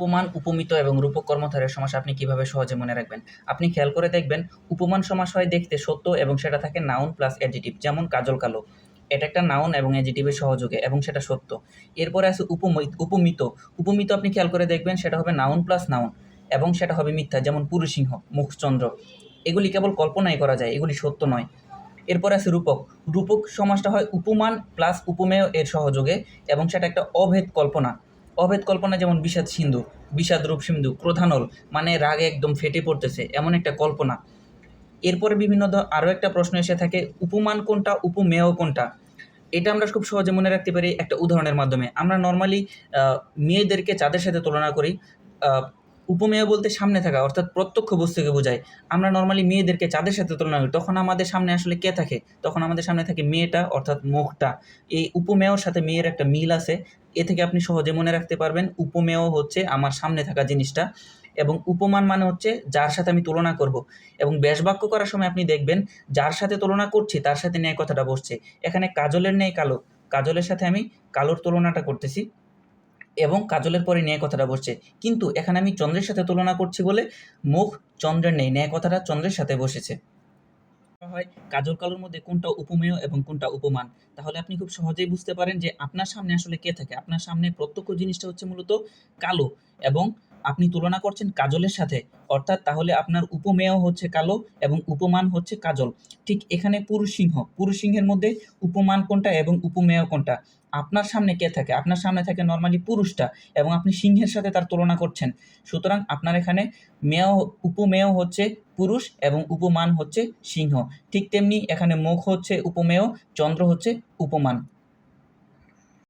উপমান, উপমিত এবং রূপক কর্মধারের সমাস আপনি কীভাবে সহজে মনে রাখবেন? আপনি খেয়াল করে দেখবেন, উপমান সমাস হয় দেখতে সত্য এবং সেটা থাকে নাউন প্লাস অ্যাডজেটিভ যেমন কাজল কালো। এটা একটা নাউন এবং অ্যাডজেটিভের সহযোগে এবং সেটা সত্য। এরপরে আছে উপমিত উপমিত। উপমিত আপনি খেয়াল করে দেখবেন, সেটা হবে নাউন প্লাস নাউন এবং সেটা হবে মিথ্যা, যেমন পুরুষিংহ মুখচন্দ্র। এগুলি কেবল কল্পনাই করা যায়, এগুলি সত্য নয়। এরপর আছে রূপক। রূপক সমাসটা হয় উপমান প্লাস উপমেয় এর সহযোগে এবং সেটা একটা অভেদ কল্পনা। অভেদ কল্পনা যেমন বিষাদ সিন্ধু, বিষাদ রূপ সিন্ধু, ক্রোধানল মানে রাগে একদম ফেটে পড়তেছে, এমন একটা কল্পনা। এরপরে বিভিন্ন আরও একটা প্রশ্ন এসে থাকে, উপমান কোনটা, উপমেয় কোনটা? এটা আমরা খুব সহজে মনে রাখতে পারি একটা উদাহরণের মাধ্যমে। আমরা নর্মালি মেয়েদেরকে চাঁদের সাথে তুলনা করি উপমেয় বলতে সামনে থাকা, অর্থাৎ প্রত্যক্ষ বস্তুকে বোঝায়। আমরা নর্মালি মেয়েদেরকে চাঁদের সাথে তুলনা করি, তখন আমাদের সামনে আসলে কে থাকে? তখন আমাদের সামনে থাকে মেয়েটা, অর্থাৎ মুখটা। এই উপমেয়র সাথে মেয়ের একটা মিল আছে, এ থেকে আপনি সহজে মনে রাখতে পারবেন, উপমেয় হচ্ছে আমার সামনে থাকা জিনিসটা এবং উপমান মানে হচ্ছে যার সাথে আমি তুলনা করব। এবং ব্যাসবাক্য করার সময় আপনি দেখবেন, যার সাথে তুলনা করছি, তার সাথে ন্যায় কথাটা বসছে। এখানে কাজলের ন্যায় কালো, কাজলের সাথে আমি কালোর তুলনাটা করতেছি। এবং কাজলের পরে ন্যায় কথাটা বসছে। কিন্তু এখানে আমি চন্দ্রের সাথে তুলনা করছি বলে মুখ চন্দ্রের নেই, ন্যায় কথাটা চন্দ্রের সাথে বসেছে। হয়, কাজল কালোর মধ্যে কোনটা উপমেয় এবং কোনটা উপমান? তাহলে আপনি খুব সহজেই বুঝতে পারেন যে আপনার সামনে আসলে কে থাকে? আপনার সামনে প্রত্যক্ষ জিনিসটা হচ্ছে মূলত কালো এবং আপনি তুলনা করছেন কাজলের সাথে, অর্থাৎ তাহলে আপনার উপমেয় হচ্ছে কালো এবং উপমান হচ্ছে কাজল। ঠিক এখানে পুরুষ সিংহ পুরুষ সিংহের মধ্যে উপমান কোনটা এবং উপমেয় কোনটা? আপনার সামনে কে থাকে? আপনার সামনে থাকে নর্মালি পুরুষটা এবং আপনি সিংহের সাথে তার তুলনা করছেন। সুতরাং আপনার এখানে মেয়, উপমেয় হচ্ছে পুরুষ এবং উপমান হচ্ছে সিংহ। ঠিক তেমনি এখানে মুখ হচ্ছে উপমেয়, চন্দ্র হচ্ছে উপমান।